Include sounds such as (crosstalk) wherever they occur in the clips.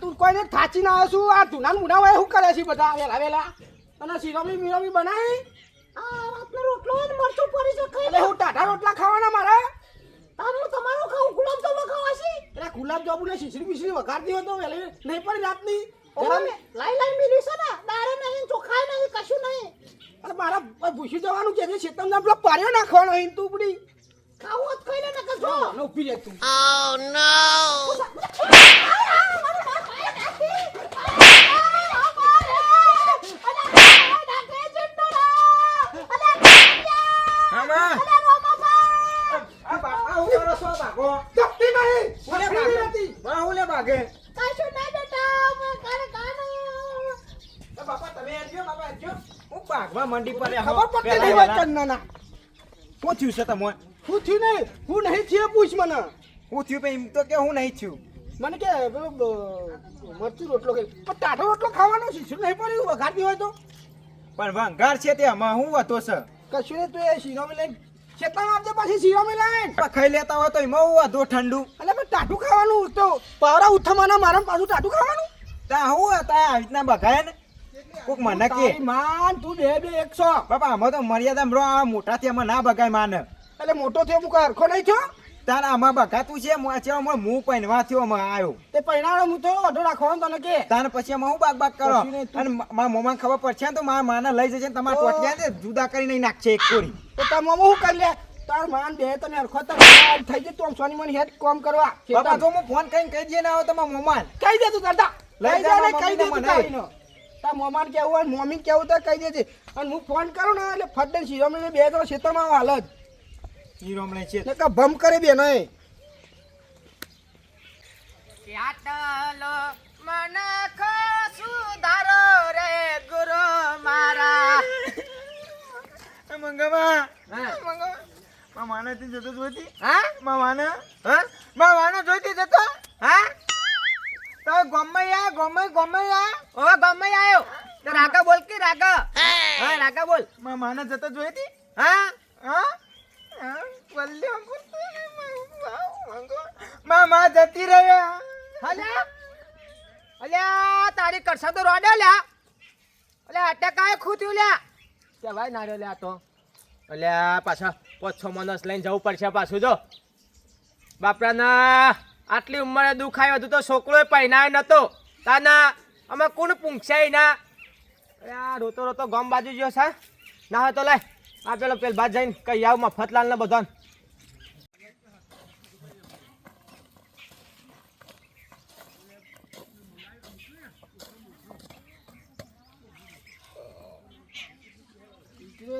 તો કોઈને થાચી ના છું આ ધુનાન મુનાવા શું કરે છે બધા વેલા વેલા અને સિરોમી મિરોમી બનાવી આ રાતનો રોટલો હોય ને મરચું છે ખાઈ હું ટાઢા રોટલા ખાવાના મારે તારું તમારું ખાવું ગુલાબ જામુ ખાવા છે એટલે ગુલાબ જાંબુ ને શીશરી બીસરી વઘારતી હોય તો નહીં પડી રાતની. લાઈ લાઈ મિલી છે ને. દારે નહીં ચોખાઈ નહીં કશું નહીં. મારા ભૂસી જવાનું કે છે શેતમ પેલો પાર્યો નાખવાનો અહીં તું પડી ખાવું જ ખાઈ લે ને કે જો. અને ઊભી રહે તું. ઓ નો બાપા હું રસો છો બાગો? જપતી નહીં. હું ભાગે. જપતી બાગે? નથી બા, હું લે બાગે? એ બાપા તમે આવજો, બાપા આવજો. બાગવા મંડી પર ખબર પડતી નહીં હોય. ચન્નાના. શું થયું છે તમે હું થયું નહીં. હું નહીં થયો પૂછ મને. હું થયું એમ તો કે હું નહીં થયું. મને કે પેલો મરચું રોટલો ખાઈ પણ ટાઢો રોટલો ખાવાનો શું નહીં પડ્યું? વઘારતી હોય તો? પણ વંગાર છે તે આમાં હું હતો છે? કશું નહીં તું એ શીરોમી લઈને શેતામાં આપજે પછી શીરોમી લઈને ખાઈ લેતા હોય તો એમાં હું હતો ઠંડુ. એટલે પણ ટાઢું ખાવાનું તો પાવરા ઉથમાના મારા પાછું ટાઢું ખાવાનું? તા હું હતા આવી રીતના બગાયા ને. કોક મને કે. માન તું બે બે એકસો. બાપા આમાં તો મર્યાદા મરો આ મોટાથી આમાં ના બગાય માને. એટલે મોટો થયો મુકા હરખો નહીં છો? તારા આમાં બગાતું છે મો- છે આમાં મું પહેરવા થયો માં આવ્યો. તે પૈણાળો હું તો અઢો રાખવાનો તને કે. તાર પછી હું બાગ બાગ કરો? અને મા- મારા મોમાં ખબર પડશે તો મારા માને લઈ જશે તમારા ટોટિયા ને જુદા કરી નહીં નાખશે એક કોરી. તો તાર મોમો શું કરી લે? તાર માન બે તને અરખો તો થઈ જાય તો આમ સોની મની હેડ કોમ કરવા. બાપા જો હું ફોન કરીને કહી દઈએ ને આવો તમારા મોમાન કહી દે તું કરતા લઈ જા ને કહી દે તું તારીનો તાર મોમાન કેવું હોય મોમી કેવું તો કહી દેજે. અને હું ફોન કરું ને એટલે ફટ દઈને શિરોમણી બે તો ક્ષેત્રમાં હાલ જ. શિરોમણી છે. એટલે ભમ કરે બે નહીં મન મનખ સુધારો રે ગુરુ મારા. એ મંગાવા. હા. મંગાવા. મા માને તી જતો જોઈતી હા? મા માને. હા? મા માને જોઈતી જતો? હા? ગમે ગમે આ ગમે આયો તો રાગા બોલ કે રાગા હા. રાગા બોલ. મા માને જતો જોઈતી હા? હા? હા? વલ્લે મા મા જતી રહ્યા. અલ્યા અલ્યા તારી કરશા તો રોડે લ્યા અલ્યા અટક આય ખૂત્યું લ્યા કે ભાઈ નાર્યો લ્યા તો. અલ્યા પાછા પાંચ મનસ લઈને જવું પડશે પાછું જો. બાપરાના આટલી ઉંમરે દુખાયો હતું તો છોકરો પહેનાયો નતો. તાના અમે કોણ પૂંછાય ના? અલ્યા રોતો રોતો ગામ બાજુ ગયો છે ના હોય તો લાય. આ પેલો પેલ બાદ જઈને કઈ આવ મફતલાલ ને બધાને.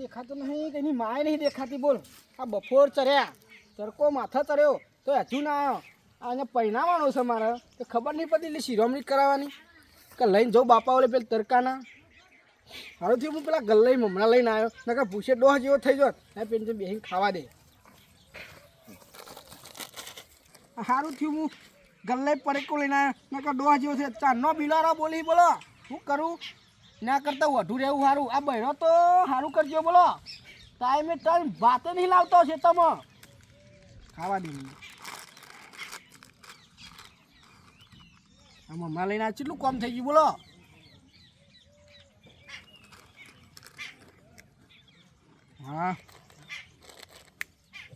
દેખાતો નહીં, કે એની માય નહીં દેખાતી બોલ. આ બફોર ચર્યા તડકો માથા ચડ્યો. તો હજુ ના આવ્યો. આને પહેણાવાનો છે મારે તો ખબર નહીં પડતી એટલે શિરોમણી કરાવવાની. કે લઈને જાઉં બાપા ઓલે પેલા તડકાના. સારું થયું હું પેલા ગલ્લાઈ હમણાં લઈને આવ્યો. નકર ભૂસે ડોહ જેવો થઈ જોત ને, પેલી બેહીને ખાવા દે. સારું થયું હું ગલ્લાઈ પડેકો લઈને આવ્યો. નકર ડોહ જેવો છે. ચાંદનો બિલારો બોલી, બોલો. શું કરું? ના કરતા વધુ રહેવું સારું આ બહેનો તો સારું કરજો, બોલો. ટાઈમે ટાઈમ ભાતે નહીં લાવતો છે તમે. ખાવા દે મને. આ મમ્મા લઈને આ કેટલું કોમ થઈ ગયું બોલો. હા.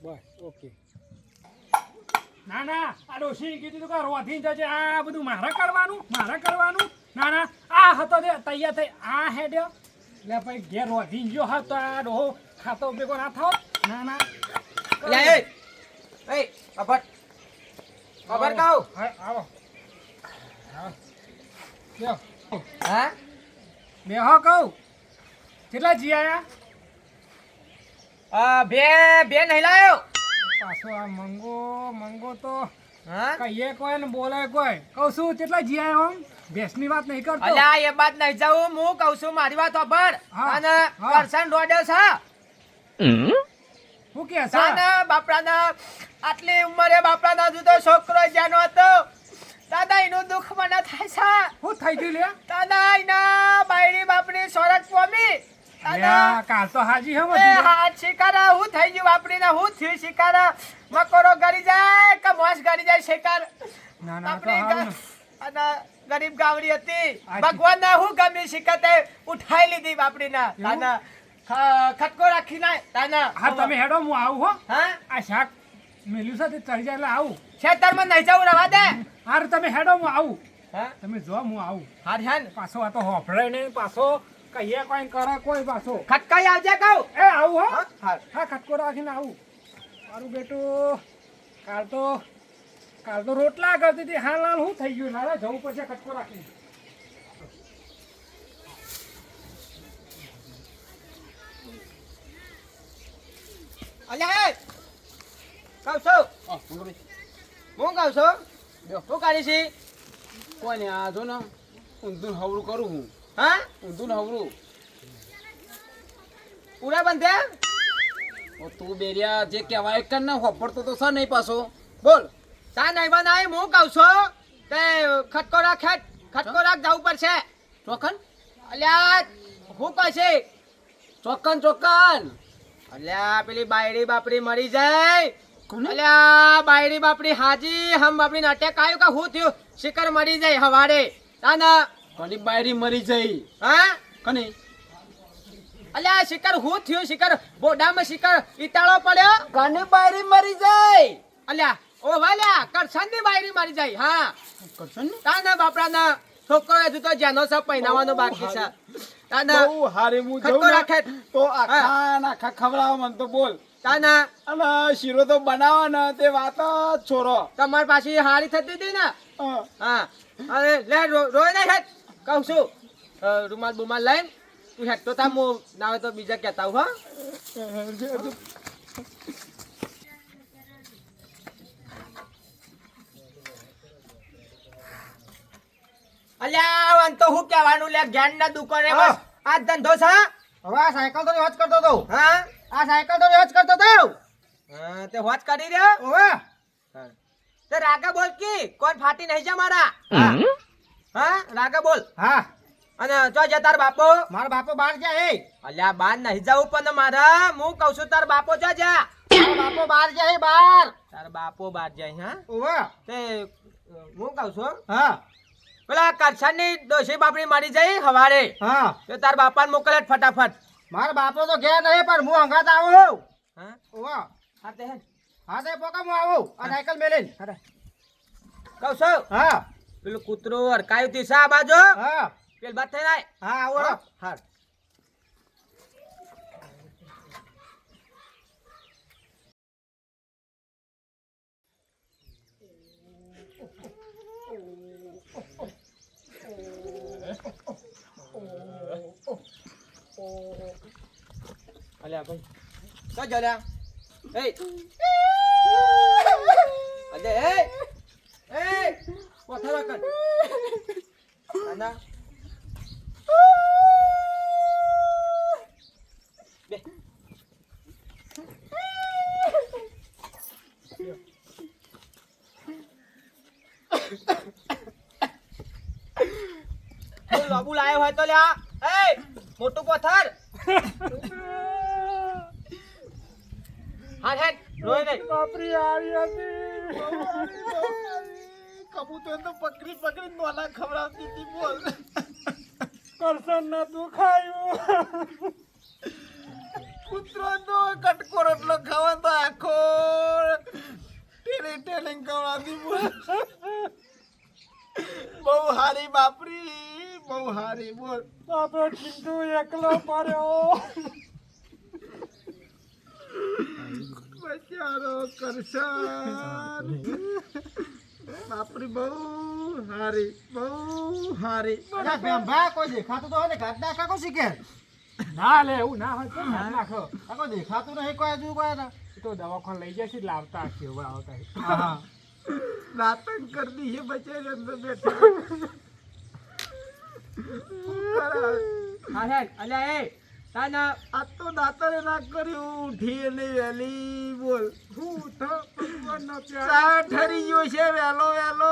બસ ઓકે. ના ના આ ડોશી કીધું તું કે રોથી જજે. આ બધું મારે કરવાનું મારે કરવાનું. ના ના આ હતો તે તૈયાર થઈ. આ હેડ્યો એટલે પછી ઘેર રોધી ગયો હતો તો આ ડોહો ખાતો ભેગો ના થાવ. ના ના. એ એ અભટ અભટ કહું. હા? બેહો કહું. કેટલા જી આયા? બે બે નહીં લાયો. પાછો આ મંગો મંગો તો હા? કહીએ કોઈ ને બોલે કોઈ કહું શું કેટલા જી આયા આમ ભેંસની વાત નહીં કરતો. અલ્યા એ બાત નહીં જાઉં. હું કહું છું મારી વાત ખબર હા, અને હા. કરશન રોડે છે. શું કે છે? આટલી ઉંમરે બાપરાના જુદો છોકરો જ્યાંનો હતો. દુઃખ મને થાય સા. હું થઈ ગયું લે દાદા એના બાયડી બાપડી સોરક પોમી કાલ તો હાજી હમ એ હાથ શિકારા હું થઈ ગયું બાપડીને હું થયું શિકારા. મકોરો ગરી જાય કે મોસ ગરી જાય શિકાર? ના ના બાપડી અને ગરીબ ગાવડી હતી. ભગવાન ના હું ગમી શિકતે ઉઠાઈ લીધી બાપડી ના તાના ખટકો રાખી ના તાના. હા તમે હેડો હું આવું હો. હા? આ શાક મેલ્યું સાથે ચડી જાય એટલે આવું. ખેતરમાં નહીં જવું રવા દે. હાર તમે હેડો હું આવું. હા? તમે જો હું આવું. હાર ને પાછો આ તો હોફળે ને પાછો કહીએ કોઈ કરે કોઈ પાછો. ખટકાઈ આવજે કહું. એ આવું હો. હા હા ખટકો રાખીને આવું. મારું બેટું કાલ તો કાલ તો રોટલા કરતી હતી. હા લાલ શું થઈ ગયું? લાલા જવું પડશે ખટકો રાખીને. અલ્યા એ! કહું છું? હું કહું છું? શું કાઢી છે? કોઈ નહીં આ જો ને ઊંધું હવરું કરું હું. હા? ઊંધું હવરું. પૂરા બંધે? ઓ તું બેરિયા જે કહેવાય કર ને હોપડતો તો છે નહીં પાછો. બોલ. તા નહીં બનાય હું કહું છું? તે ખટકો રાખ ખેટ ખટકો રાખ જવું પડશે ચોકન? અલ્યા હું કહે ચોકન ચોકન. અલ્યા પેલી બાયડી બાપડી મરી જાય. કોને? અલ્યા બાયડી બાપડી હાજી હમ બાપડી નાટક આવ્યું કે? હું થયું? શિકર મરી જાય હવારે તાના કની બાયરી મરી જઈ હા? કની? અલ્યા શિકર હું થયું? શિકર બોડામાં શિકર ઈટાળો પડ્યો? કની બાયરી મરી જાય. અલ્યા ઓ વાલ્યા કરશનની બાયડી મરી જાય હા. કરશો ને તાના બાપડાના છોકરો હજુ તો જેનો સબ પહેરાવાનો બાકી છે. તાના બહુ હારી હું જઉં તો આખા ને આખા ખવડાવો મને તો બોલ. તાના અને શીરો તો બનાવો ને તે વાત છોરો. તમારી પાછી હારી થતી હતી ને? હા. અરે લે રોય નહીં હેત કહું છું. રૂમાલ બુમાલ લઈને તું હેઠ તો તા હું ના હોય તો બીજા કહેતા હું હા? અલ્યા તો હું કહેવાનું? લે જ્ઞાન ના દુકાને બસ. આ ધંધો છે હવે સાયકલ તો વાત કરતો હતો. હા? આ સાયકલ તો હોજ કરતો તો. હા, તે વાત કરી રહ્યો? ઓવે. તે રાગા બોલ કી કોણ ફાટી નહીં જા મારા? હા રાગા બોલ. હા. અને જો જે તાર બાપો? મારા બાપો બહાર જાય હે. અલ્યા બાર નહીં જાવ પણ મારા. હું કઉ છું તાર બાપો જા. જા બાપો બહાર જાય હે બહાર. તાર બાપો બાર જાય હા? ઓવે. તે હું કઉ છું હા. પેલા કરછાની દોશી બાપડી મારી જઈ હવારે. હા. તો તાર બાપાને મોકલે ફટાફટ. મારા બાપો તો ઘેર નહીં પણ હું અંગાત આવું હા? ઓવા હા તે હા તે પોકા હું આવું. આ સાયકલ મેલે અરે કહું છું? હા. પેલું અર અડકાયું તી સા બાજુ? હા. પેલ બાત થઈ જાય? હા આવો હા અલ્યા ભાઈ તો જલ્યા એ અજય એ એ કોથળા કર આના બે તું લાબુ લાયો હોય તો લ્યા એ મોટું પથ્થર હા હેડ રોય નહીં બાપરી આવી હતી. કબૂતર તો પકડી પકડી નોના ખવડાવતી હતી બોલ. કરશન ના દુખાયું. કૂતરો તો કટકો રોટલો ખાવા તો આખો. ટેલી ટેલિંગ ખવડાવતી બોલ. બહુ હારી બાપરી બહુ હારી બોલ. આપણો ચિંટુ એકલો પડ્યો. બચારો કરશાન બાપરી બહુ હારી બહુ હારી. ભા કોઈ દેખાતું તો હોય ને ઘાટ નાખા કોઈ શીખે. ના લે એવું ના હોય તો ના નાખો આ કોઈ દેખાતું નહીં કોઈ હજુ કોઈ ના તો દવાખાને લઈ જશે લાવતા હશે હવે આવતા. હા. નાટક કરતી છે બચારી અંદર બેઠી. અલ્યા એ તાના આ તો દાતરે ના કર્યું. ઉઠી અને વહેલી બોલ. હું ભગવાનનો ચા ઠરી ગયો છે વહેલો વહેલો.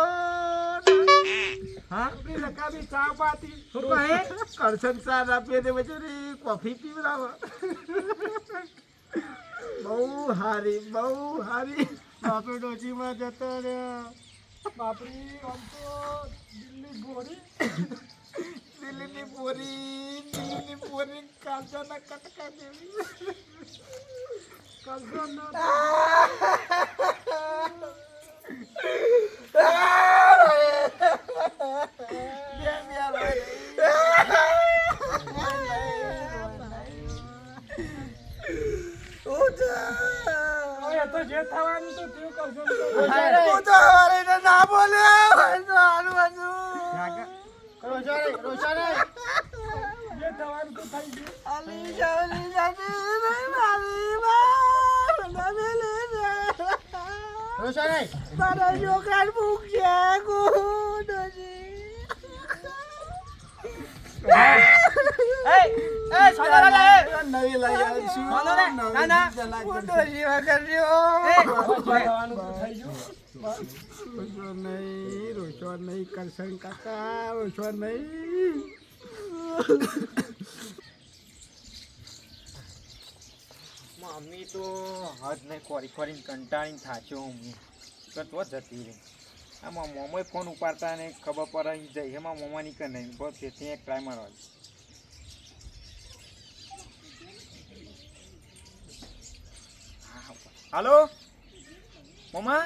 હા? આપણી રકાબી ચા પાતી. કહે કરશન સાર આપીએ તે બચારી કોફી પીવડાવો. બહુ હારી બહુ હારી. બાપે ડોશીમાં જતો રહ્યો. બાપરી આમ તો દિલ્હી ગોળી. દિલ્હીની પોરી દિલ્હીની પોરી કાજાના કટકા જેવી કરજો ના બે બે રોય. હવે તો જે થવાનું તો તે કરજો ને તો. હું તો હવારે એને ના બોલ્યો હોય તો હારું હતું. જે થવાનું તો થઈ ગયું અલી જાવલી જાતી નહીં મારી માં. મને મેલી દે. મારા છોકરાને ભૂખ છે ગુડોજી. એ એ સોનારા લે એ. નવી લઈ આવીશું. વાંધો નહીં. રોશો નહીં કરશન કાકા રોશો નહીં મમ્મી તો હદ નહીં કંટાળીને થાચ્યો હું તો જતી રહી આમાં મોમોય ફોન ઉપાડતા ને ખબર પડે અહીં જઈ એમાં મોમા કર નહીં. બસ ત્યાં એક ટ્રાય મારવા હાલો? મોમા?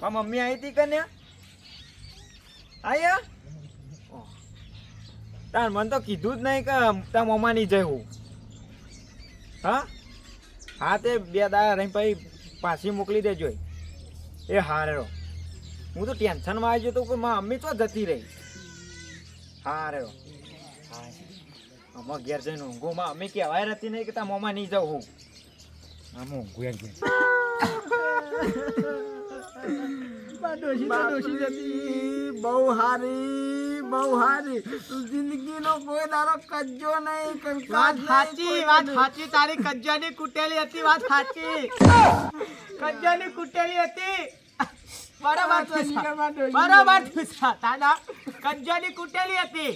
મા મમ્મી આવી હતી કન્યા આયા. તાર મને તો કીધું જ નહીં કે તાર મમ્મા નહીં હું હા? હા તે બે દાડા રહી પછી પાછી મોકલી દેજો એ હારે હું તો ટેન્શનમાં આવી ગયો તો કે મારી મમ્મી તો જતી રહી. હારે હા આમાં ઘેર જઈને ઊંઘો માં અમે કહેવાય રહેતી નહીં કે તાર મમ્મા નહીં જાઉં હું. આમ ઊંઘું એમ બહુ હારી બહુ હારી. તું જિંદગીનો કોઈ દારો કજ્જો નહીં વાત સાચી વાત સાચી. તારી કજ્જાની કુટેલી હતી વાત સાચી. (laughs) કજ્જાની કુટેલી હતી. બરાબર. બરાબર. તાના કુટેલી હતી.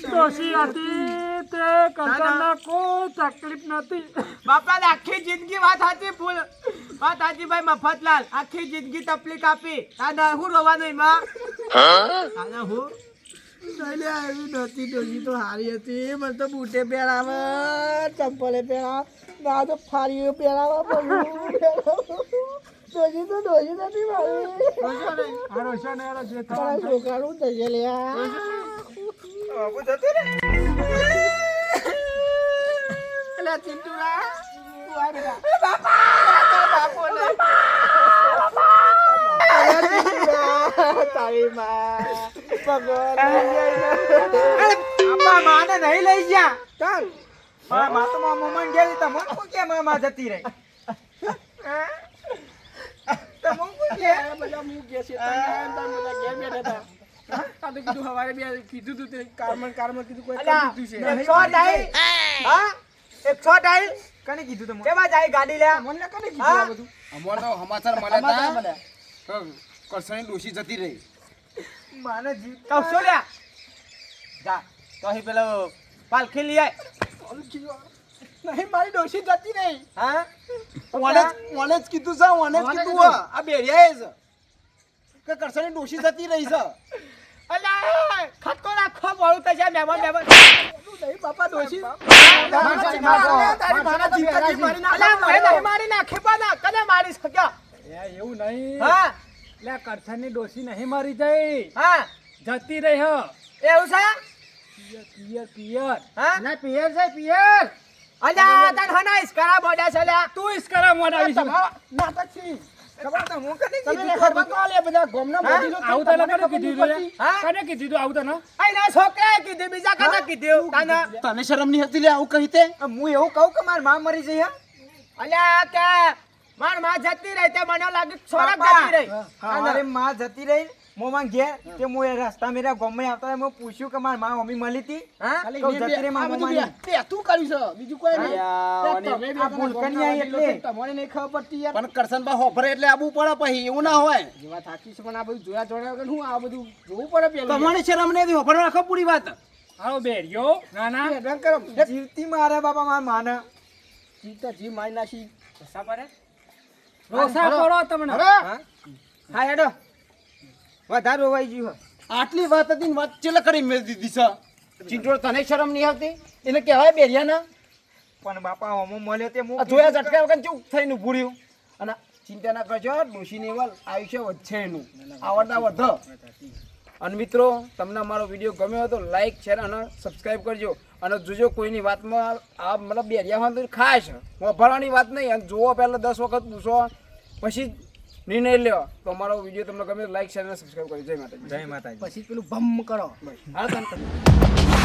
ડોશી હતી તે કરજણના કોઈ તકલીફ નથી બાપાને આખી જિંદગી વાત સાચી ભૂલ. વાત સાચી ભાઈ મફતલાલ આખી જિંદગી તકલીફ આપી. તાના હું રોવાનું એમાં? તાના હું? એવી નહોતી ડોશી તો હારી હતી. મને તો બૂટે પહેરાવે ચંપલે પહેરાવે ના તો ફારીઓ પહેરાવે બધું તો ડોશી નથી મારી આ રોશન યાર જે મારા થવાનું છોકરાનું થશે લ્યા અલ્યા ચિંટુડા તું આ બેટા બાપો નહીં લઈ ગયા ચાલ મા તો મારા મમ્માને મન કેમ જતી રહી તમે કોઈ કે બધા હું કે છે. બધા ઘેર બેઠા હતા. આ તો કીધું સવારે બે કીધું તું કીધું કોઈ છે. હા? એક કને કીધું કેમાં જાય ગાડી લે? મને કને કીધું આ બધું? અમાર તો અમારે બધા. તો. કરસણી ડોશી જતી રહી. માને જીવ કૌશો લ્યા? જા તો અહીં પેલો પાલખી લઈ આય. કીધું. નહીં મારી ડોશી જતી નહીં. હા? ઓને ઓને જ કીધું છે ઓને જ કીધું કીધું. આ બેરિયાએ છે કે કરસણી ડોશી જતી રહી છે. અલા ખટકો રાખો મોડું થશે મહેમાન મહેમાન. નહીં બાપા ડોશી. મારશે, મારશે. તારી માના જીવતાજી મારી નાખે. નાખી. શક્યો. એવું નહીં. હા? એટલે કરછણની ડોશી નહીં મારી જઈ. હા? જતી રહી હ. એવું છે? પિયર પિયર પિયર. હા? ના પિયર છે પિયર. અલા તન હના ઇસ્કરા બોડા છે લ્યા તું ઇસ્કરા મોડાવી આવી નાટક છે. ખબર તો હું કને તમે કીધું ખબર તો આલે બધા ગામના? મોદીનો આવું તને કને કીધું તું કને કીધું આવું તને આઈના છોકરાએ કીધું બીજા કને કીધું. તાના તને શરમની હતી લે આવું કહી તે? હું એવું કહું કે માર મા મરી જઈ હા? અલ્યા કે મારમાં જતી રહી તે મને લાગે છોરા જતી રહી. માં જતી રહી. મોમાં ઘેર તે મો એ રસ્તા મેરા ગમે આવતા હતા, પૂછ્યું કે મારમાં મમ્મી મળી હતી? હા? તો જતરે માં મમ્મી તે તું કર્યું છે? બીજું કોઈ નહીં. તમે બે આ ભૂલકણી એટલે. તમને નહીં ખબર પડતી યાર. પણ કરશન બા હોભરે એટલે આબુ પડે પછી એવું ના હોય. જેવા થાકી છે પણ આ બધું જોયા જોયા કે હું આ બધું જોવું પડે પેલું? તમારી શરમ નહીં હોભરે રાખો પૂરી વાત. આવો બેરિયો ના ના. એ કરો. જીવતી મારે બાપા મારા માને. જીવતા જી મારી નાખી. રસ્તા પડે રોસા પડો તમને. હા? હા હેડો. વધારે રોવાઈ ગયું આટલી વાત હતી ને વાત ચેલા કરી મેળ દીધી છે. ચિંટોળ તને શરમ નહીં આવતી? એને કહેવાય બેરિયાના. પણ બાપા હોમો મળ્યો તે હું જોયા ઝટકા વગર ચૂપ થઈને ઊભું રહ્યું. અને ચિંતા ના કરજો ડોશી નેવલ આયુષ્ય વધશે એનું. આવડતા વધ. અને મિત્રો તમને મારો વીડિયો ગમ્યો હતો તો લાઈક શેર અને સબસ્ક્રાઈબ કરજો. અને જોજો કોઈની વાતમાં આ મતલબ બેરિયામાં તો ખાસ. વભારવાની વાત નહીં અને જોવો પહેલાં દસ વખત પૂછો. પછી જ નિર્ણય લ્યો તો અમારો વીડિયો તમને ગમે લાઈક શેર અને સબસ્ક્રાઈબ કરી જય માતા જય માતા પછી પેલું ભમ કરો. તને